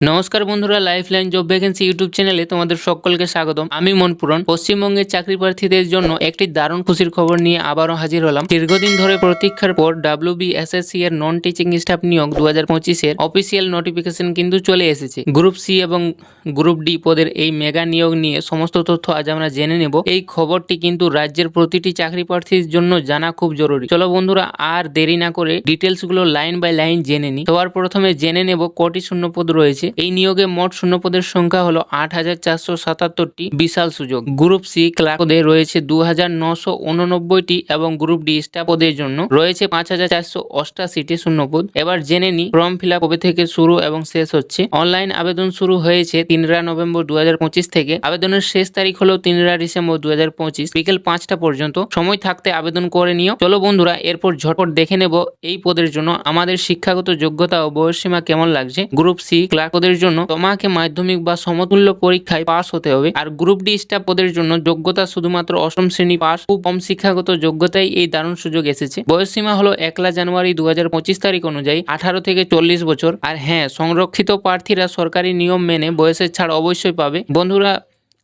নমস্কার বন্ধুরা life line job vacancy YouTube চ্যানেলে তোমাদের সকলকে স্বাগতম। আমি মনপুরন পশ্চিমবঙ্গের চাকরি প্রার্থীদের জন্য একটি দারুণ খুশির খবর নিয়ে আবারও হাজির হলাম। দীর্ঘদিন ধরে প্রতীক্ষার পর ডাব্লিউ বিএসএসসি এর নন টিচিং স্টাফ নিয়োগ দু হাজার পঁচিশের অফিসিয়াল নোটিফিকেশন কিন্তু চলে এসেছে। গ্রুপ সি এবং গ্রুপ ডি পদের এই মেগা নিয়োগ নিয়ে সমস্ত তথ্য আজ আমরা জেনে নেব। এই খবরটি কিন্তু রাজ্যের প্রতিটি চাকরি প্রার্থীর জন্য জানা খুব জরুরি। চলো বন্ধুরা, আর দেরি না করে ডিটেলসগুলো লাইন বাই লাইন জেনে নি সবার প্রথমে জেনে নেব কটি শূন্য পদ রয়েছে। এই নিয়োগে মোট শূন্যপদের সংখ্যা হলো আট হাজার চারশো সাতাত্তরটি বিশাল সুযোগ। গ্রুপ সি ক্লার্ক পদে রয়েছে দু হাজার নশো উননব্বইটি এবং গ্রুপ ডি স্টাফ পদের জন্য রয়েছে পাঁচ হাজার চারশো অষ্টাশিটি শূন্যপদ। এবার জেনে নি ফর্ম ফিল কবে থেকে শুরু এবং শেষ হচ্ছে। অনলাইন আবেদন শুরু হয়েছে তিনরা নভেম্বর দুই হাজার পঁচিশ থেকে। আবেদনের শেষ তারিখ হলো তিনরা ডিসেম্বর দুই হাজার পঁচিশ বিকেল পাঁচটা পর্যন্ত। সময় থাকতে আবেদন করে নিও। চলো বন্ধুরা, এরপর ঝটপট দেখে নেব এই পদের জন্য আমাদের শিক্ষাগত যোগ্যতা ও বয়সসীমা কেমন লাগছে। গ্রুপ সি ক্লার্ক পদের জন্য তোমাকে মাধ্যমিক বা সমতুল্য পরীক্ষায় পাস হতে হবে। আর গ্রুপ ডি স্টাফ পদের জন্য যোগ্যতা শুধুমাত্র অষ্টম শ্রেণি পাস খুব কম শিক্ষাগত যোগ্যতায় এই দারুণ সুযোগ এসেছে। বয়সসীমা হলো একলা জানুয়ারি দু হাজার পঁচিশ তারিখ অনুযায়ী আঠারো থেকে চল্লিশ বছর। আর হ্যাঁ সংরক্ষিত প্রার্থীরা সরকারি নিয়ম মেনে বয়সের ছাড় অবশ্যই পাবে। বন্ধুরা,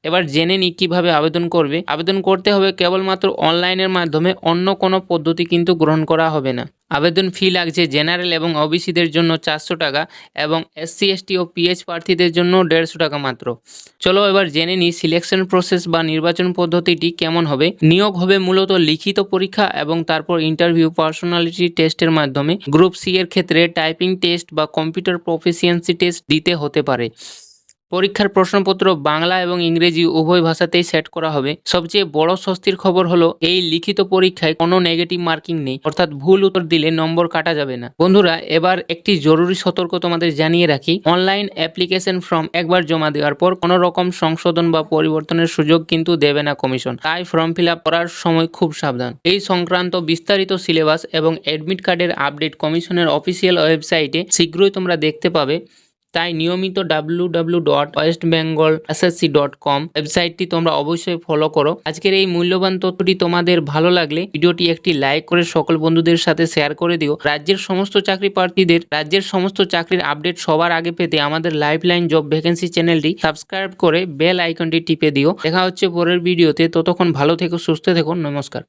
এবার জেনে নিই কীভাবে আবেদন করবে। আবেদন করতে হবে কেবলমাত্র অনলাইনের মাধ্যমে, অন্য কোনো পদ্ধতি কিন্তু গ্রহণ করা হবে না। আবেদন ফি লাগছে জেনারেল এবং ওবিসিদের জন্য চারশো টাকা এবং এসসি, এসটি ও পিএইচ প্রার্থীদের জন্য দেড়শো টাকা মাত্র। চলো এবার জেনে নিই সিলেকশন প্রসেস বা নির্বাচন পদ্ধতিটি কেমন হবে। নিয়োগ হবে মূলত লিখিত পরীক্ষা এবং তারপর ইন্টারভিউ, পার্সোনালিটি টেস্টের মাধ্যমে। গ্রুপ সি এর ক্ষেত্রে টাইপিং টেস্ট বা কম্পিউটার প্রফিসিয়েন্সি টেস্ট দিতে হতে পারে। পরীক্ষার প্রশ্নপত্র বাংলা এবং ইংরেজি উভয় ভাষাতেই সেট করা হবে। সবচেয়ে বড় স্বস্তির খবর হলো, এই লিখিত পরীক্ষায় কোনো নেগেটিভ মার্কিং নেই, অর্থাৎ ভুল উত্তর দিলে নম্বর কাটা যাবে না। বন্ধুরা, এবার একটি জরুরি সতর্ক তোমাদের জানিয়ে রাখি অনলাইন অ্যাপ্লিকেশন ফর্ম একবার জমা দেওয়ার পর কোনো রকম সংশোধন বা পরিবর্তনের সুযোগ কিন্তু দেবে না কমিশন। তাই ফর্ম ফিল করার সময় খুব সাবধান। এই সংক্রান্ত বিস্তারিত সিলেবাস এবং অ্যাডমিট কার্ডের আপডেট কমিশনের অফিসিয়াল ওয়েবসাইটে শীঘ্রই তোমরা দেখতে পাবে। তাই নিয়মিত W W dot West Bengal SSC dot com ওয়েবসাইটটি তোমরা অবশ্যই ফলো করো। আজকের এই মূল্যবান তথ্যটি তোমাদের ভালো লাগলে ভিডিওটি একটি লাইক করে সকল বন্ধুদের সাথে শেয়ার করে দিও। রাজ্যের সমস্ত চাকরি প্রার্থীদের রাজ্যের সমস্ত চাকরির আপডেট সবার আগে পেতে আমাদের লাইফ লাইন জব ভ্যাকেন্সি চ্যানেলটি সাবস্ক্রাইব করে বেল আইকনটি টিপে দিও। দেখা হচ্ছে পরের ভিডিওতে ততক্ষণ ভালো থেকো, সুস্থ থেকো। নমস্কার।